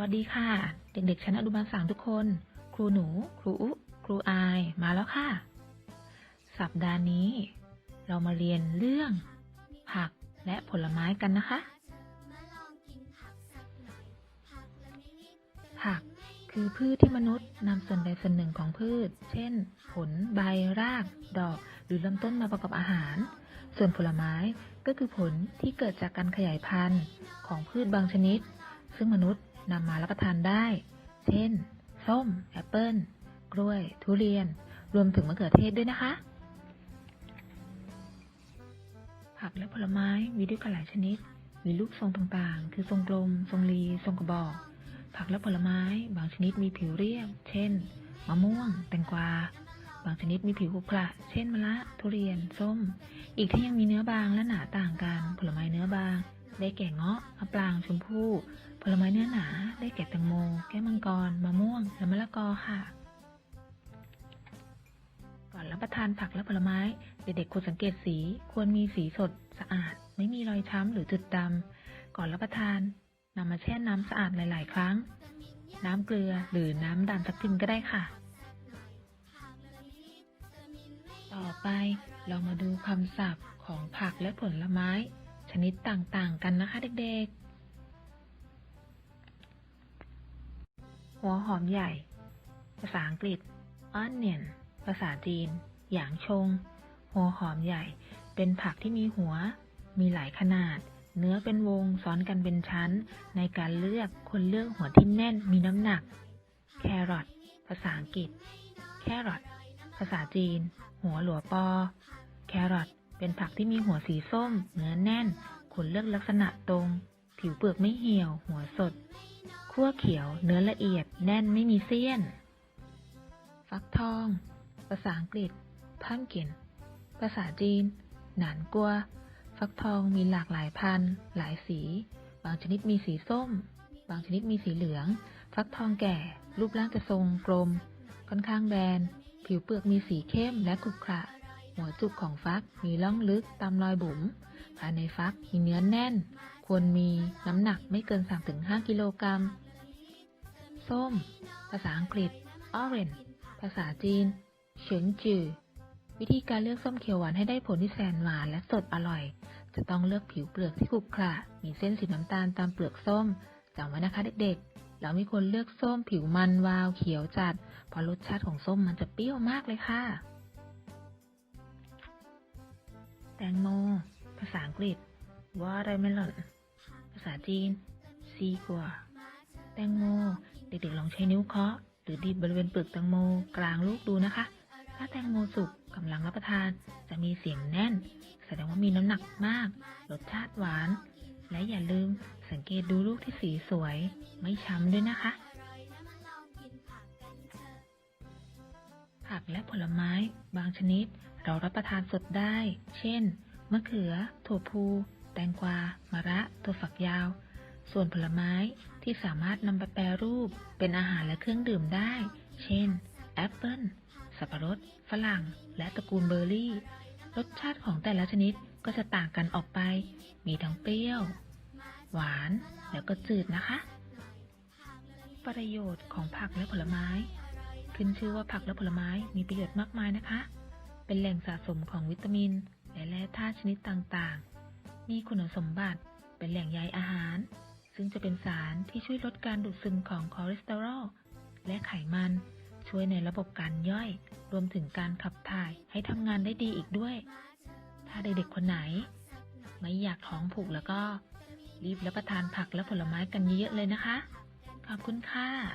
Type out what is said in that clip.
วัสดีค่ะ เด็กๆชั้นอนุบาลสามทุกคน ครูหนู ครูอุครูอายมาแล้วค่ะ สัปดาห์นี้ เรามาเรียนเรื่อง ผักและผลไม้กันนะคะ ผักคือพืชที่มนุษย์นำส่วนใดส่วนหนึ่งของพืช เช่น ผลใบราก ดอก หรือลำต้นมาประกอบอาหาร ส่วนผลไม้ก็คือผลที่เกิดจากการขยายพันธุ์ของพืชบางชนิด ซึ่งมนุษย์ นำมารับประทานได้ เช่น ส้ม แอปเปิ้ล กล้วย ทุเรียน รวมถึงมะเขือเทศด้วยนะคะ ผักและผลไม้มีด้วยกันหลายชนิด มีรูปทรงต่างๆ คือทรงกลม ทรงรี ทรงกระบอก ผักและผลไม้บางชนิดมีผิวเรียบ เช่น มะม่วง แตงกวา บางชนิดมีผิวขรุขระ เช่นมะระทุเรียน ส้ม อีกที่ยังมีเนื้อบางและหนา ได้แก่เงาะมะปรางชมพู่ ผลไม้เนื้อหนา ได้แก่แตงโม แก้วมังกร มะม่วง และมะละกอค่ะ ก่อนรับประทานผักและผลไม้ เด็กๆควรสังเกตสี ควรมีสีสดสะอาด ไม่มีรอยช้ำหรือจุดดำ ก่อนรับประทานนำมาแช่น้ำสะอาดหลาย ๆ ครั้ง น้ำเกลือหรือน้ำด่างทับทิมก็ได้ค่ะ ต่อไปเรามาดูคำศัพท์ของผักและผลไม้ ชนิดต่าง ๆ กันนะคะเด็ก ๆ หัวหอมใหญ่ ภาษาอังกฤษ onion ภาษาจีน หยางชง หัวหอมใหญ่ เป็นผักที่มีหัว มีหลายขนาด เนื้อเป็นวง ซ้อนกันเป็นชั้น ในการเลือกคนเลือกหัวที่แน่น มีน้ำหนัก แครอท ภาษาอังกฤษ แครอท ภาษาจีน หัวหลัวปอ แครอท เป็นผักที่มีหัวสีส้ม เนื้อแน่น ขนเลือกลักษณะตรง ผิวเปลือกไม่เหี่ยว หัวสด ขั้วเขียว เนื้อละเอียด แน่นไม่มีเสี้ยน ฟักทอง ภาษาอังกฤษ pumpkin ภาษาจีน หนานกัว ฟักทองมีหลากหลายพันธุ์ หลายสี บางชนิดมีสีส้ม บางชนิดมีสีเหลือง ฟักทองแก่ รูปร่างจะทรงกลม ค่อนข้างแบน ผิวเปลือกมีสีเข้มและขรุขระ หัวจุกของฟักมีร่องลึกตามรอยบุ๋ม ภายในฟักมีเนื้อแน่น ควรมีน้ำหนักไม่เกิน 3-5 กิโลกรัม ส้ม ภาษาอังกฤษ orange ภาษาจีน เฉิงจือ วิธีการเลือกส้มเขียวหวานให้ได้ผลที่แสนหวานและสดอร่อย จะต้องเลือกผิวเปลือกที่ขรุขระมีเส้นสีน้ำตาลตามเปลือกส้มจำไว้นะคะเด็กๆ เราไม่ควรเลือกส้มผิวมันวาวเขียวจัด เพราะรสชาติของส้มมันจะเปรี้ยวมากเลยค่ะ แตงโม ภาษาอังกฤษ watermelon ภาษาจีน ซีกัวแตงโม เด็กๆลองใช้นิ้วเคาะ หรือดีบบริเวณเปลือกแตงโมกลางลูกดูนะคะ ถ้าแตงโมสุกกำลังรับประทาน จะมีเสียงแน่น แสดงว่ามีน้ำหนักมาก รสชาติหวาน และอย่าลืมสังเกตดูลูกที่สีสวย ไม่ช้ำด้วยนะคะ และผลไม้ บางชนิด เรารับประทานสดได้ เช่น มะเขือ ถั่วพู แตงกวา มะระ ตัวฝักยาว ส่วนผลไม้ที่สามารถนำไปแปรรูปเป็นอาหารและเครื่องดื่มได้ เช่น แอปเปิ้ลสับปะรด ฝรั่ง และตระกูลเบอร์รี่ รสชาติของแต่ละชนิดก็จะต่างกันออกไป มีทั้งเปรี้ยว หวาน แล้วก็จืดนะคะ ประโยชน์ของผักและผลไม้ ขึ้นชื่อว่าผักและผลไม้มีประโยชน์มากมายนะคะ เป็นแหล่งสะสมของวิตามิน และแร่ธาตุชนิดต่างๆ มีคุณสมบัติ เป็นแหล่งใยอาหาร ซึ่งจะเป็นสารที่ช่วยลดการดูดซึมของคอเลสเตอรอลและไขมัน ช่วยในระบบการย่อย รวมถึงการขับถ่ายให้ทำงานได้ดีอีกด้วย ถ้าเด็กๆคนไหน ไม่อยากท้องผูกแล้วก็ รีบรับประทานผักและผลไม้กันเยอะๆเลยนะคะ ขอบคุณค่ะ